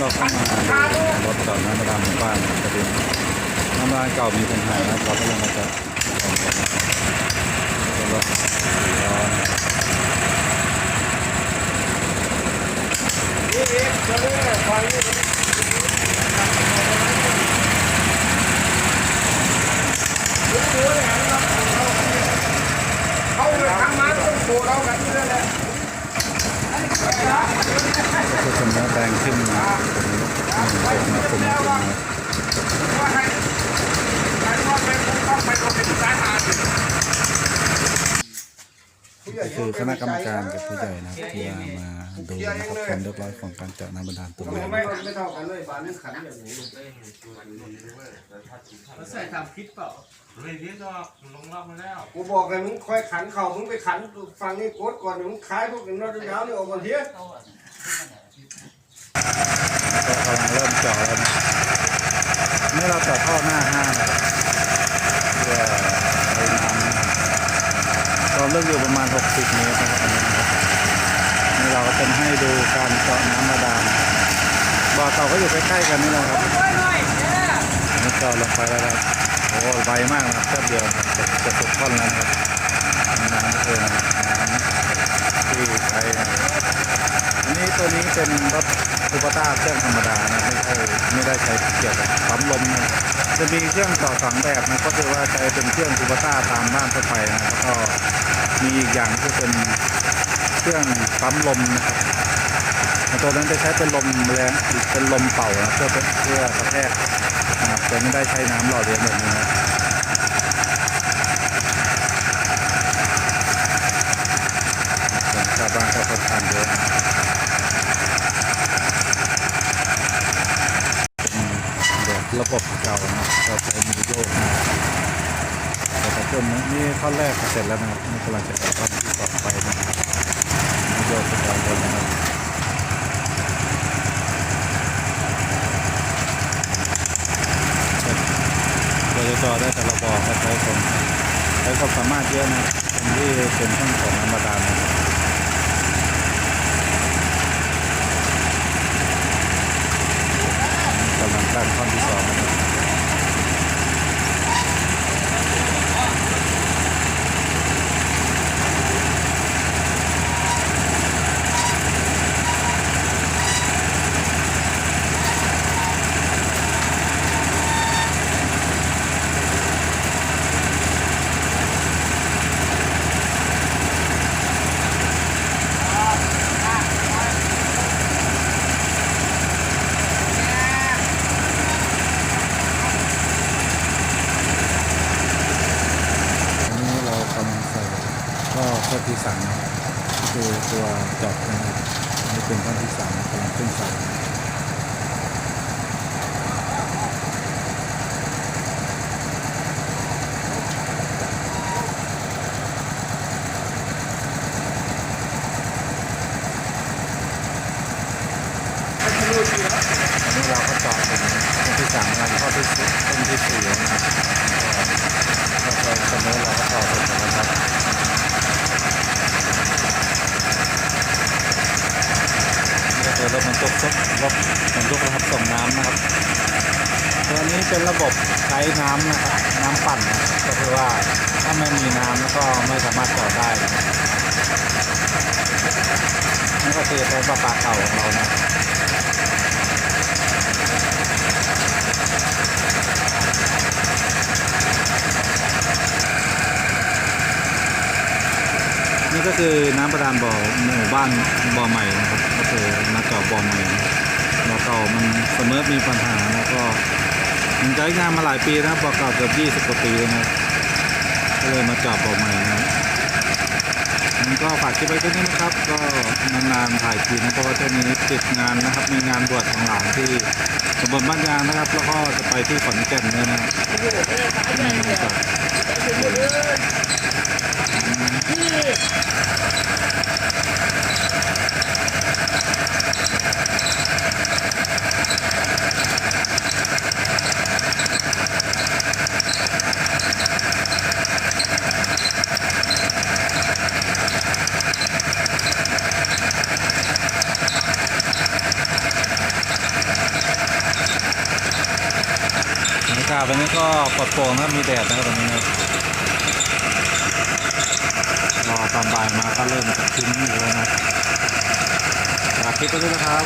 เราเข้ามารถจอดน้ำประดามหมู่บ้านประเด็นน้ำร้านเก่ามีปัญหานะครับเราก็เลยมาจะรถร้อนเขาเลยทำมาต้องโผล่เรากันนี่แหละ ก็คือเนื้อแดงขึ้นมาตรงนี้ตรงมาตรงนี้ตรงนี้ว่าให้ใครว่าเป็นผู้ต้องไปโดนเป็นสาคือคณะกรรมการกับผู้ใหญ่นะที่มาดูนะครับความเรียบร้อยของการจาะน้ำบาดาลตรงนี้ไม่ไม่เท่ากันเลยบานนึงขันอย่างนี้แล้วใส่ทำคลิปเปล่าเลยเรียกว่าลงรอบมาแล้วกูบอกเลยมึงคอยขันเข่ามึงไปขันฟังนี่กดก่อนมึงขายพวกนี้นอตยาวนี่ออกมาเทีย ก็กำลังเริ่มเจาะแล้วนะนี่เราเจาะท่อหน้าห้างนะเพื่อไอ้น้ำนะครับเราเลือกอยู่ประมาณ 60 เมตรนะครับอันนี้นะครับนี่เราก็เป็นให้ดูการเจาะน้ำบาดาลบ่อเก่าก็อยู่ใกล้ๆกันนี่แหละครับนี่เจาะลงไปแล้วครับโอ้ไวมากนะครับแป๊บเดียวครับจะจะสุดท่อนแล้วนะครับน้ำก็คือน้ำที่ใช้นะครับ นี้ตัวนี้เป็นรถคูปต้าเครื่องธรรมดานะไม่ใช่ไม่ได้ใช้เกี่ยวกับปั๊มลมนะจะมีเครื่องต่อสองแบบนะก็คือว่าใช้เป็นเครื่องคูปต้าตามบ้านทั่วไปนะแล้วก็มีอีกอย่างที่เป็นเครื่องปั๊มลมนะครับต่ตัวนั้นจะใช้เป็นลมแรงเป็นลมเป่านะเพื่อเพื่อกระแทกนะครับแต่ไม่ได้ใช้น้ำหล่อเลี้ยงแบบนี้นะชาวบ้านก็ค่อนข้างเยอะ บบระบบเก่านะเราใช้มือโยกนะแต่ถ้าเพิ่มนี่ท่อนแรกเสร็จแล้วนะครับนี่กำลังจะไปท่อนที่ต่อไปนะมือโยกไปก่อนเลยนะครับเราจะจอได้แต่ละบอกใช้คนใช้ความสามารถเยอะนะคนที่เป็นช่างของน้ำบาดาลนะครับกำลังตั้งท่อนที่สองนะครับ อันนี้เรากำลังใส่ ก็ข้อที่สามนะครับก็คือตัวจอบนะครับนี่เป็นท่อนที่สามกำลังขึ้นใส่อันนี้เราก็เจาะถึงท่อนที่สามแล้วข้อที่สี่ต้นที่สี่นะครับก็ก็สมมติเราก็ต่อดแล้วครับนี่ก็คือรถบรรทุ กรถรถบรรทุกนะครับส่งน้ำนะครับตัวนี้เป็นระบบใช้น้ำนะครับน้ำปั่นนะก็คือว่าถ้าไม่มีน้ำแล้วก็ไม่สามารถจอได้นี่ก็คือใช้ประปาเก่าของเรานะนี่ก็คือน้ำประดานบ่อหมู่บ้านบ่อใหม่นะครับก็คือมาเจาะบ่อใหม่ บ่อเก่ามันเสมอมีปัญหาแล้วก็มันใช้งานมาหลายปีนะครับบ่อเก่าเกือบ20กว่าปีแล้วนะครับก็เลยมาจาะบ่อใหม่นะมันก็ฝากคลิปไว้แค่นี้นะครับ ก็นานๆถ่ายทีนะเพราะว่าช่วงนี้ติดงานนะครับ มีงานบวชของหลานที่ตำบลบ้านยางนะครับ แล้วก็จะไปที่ขอนแก่นด้วยนะครับาศวันนี้ก็ปลอดโปร่งนะมีแดดนะครับตรงนี้นะรอตอนบ่ายมาก็เริ่มจะครึ้มอยู่แล้วนะฝากคลิปไปด้วยนะครับ